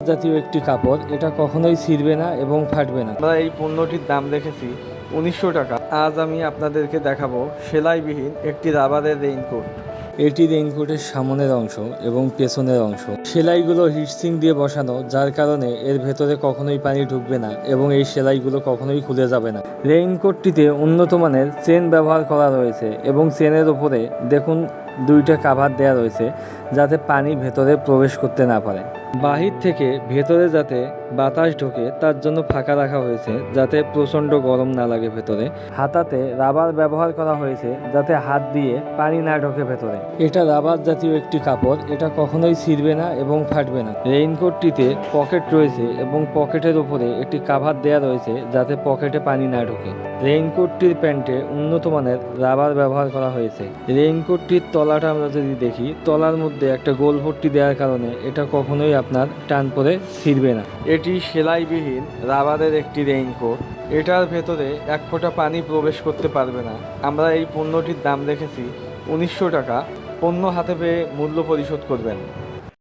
জাতীয় একটি কাপড় এটা কখনোই ছিঁড়বে না এবং ফাটবে না। আমরা এই পণ্যটির দাম রেখেছি উনিশশো টাকা। আজ আমি আপনাদেরকে দেখাবো সেলাইবিহীন একটি রাবারের রেইনকোট এটি রেইনকোটের সামনের অংশ এবং পেছনের অংশ। সেলাইগুলো হিটসিং দিয়ে বসানো যার কারণে এর ভেতরে কখনোই পানি ঢুকবে না এবং এই সেলাইগুলো কখনোই খুলে যাবে না। রেইনকোটটিতে উন্নত মানের চেন ব্যবহার করা রয়েছে এবং চেনের ওপরে দেখুন দুইটা কাভার দেওয়া রয়েছে যাতে পানি ভেতরে প্রবেশ করতে না পারে। বাহির থেকে ভেতরে যাতে বাতাস ঢোকে, তার জন্য ফাঁকা রাখা হয়েছে যাতে প্রচণ্ড গরম না লাগে ভেতরে। হাতাতে রাবার ব্যবহার করা হয়েছে যাতে হাত দিয়ে পানি না ঢোকে ভেতরে। এটা রাবার জাতীয় একটি কাপড়, এটা কখনোই ছিঁড়বে না এবং ফাটবে না। রেইনকোটটিতে পকেট রয়েছে এবং পকেটের উপরে একটি কাভার দেওয়া রয়েছে যাতে পকেটে পানি না ঢোকে। রেইনকোটটির প্যান্টে উন্নত মানের রাবার ব্যবহার করা হয়েছে। রেইনকোটটির তলাটা আমরা যদি দেখি, তলার মধ্যে একটা গোল ভর্তি দেওয়ার কারণে এটা কখনোই আপনার টান পরে ছিঁড়বে না। এটি সেলাইবিহীন রাবারের একটি রেইনকোট। এটার ভেতরে এক ফোঁটা পানি প্রবেশ করতে পারবে না। আমরা এই পণ্যটির দাম রেখেছি উনিশশো টাকা। পণ্য হাতে পেয়ে মূল্য পরিশোধ করবেন।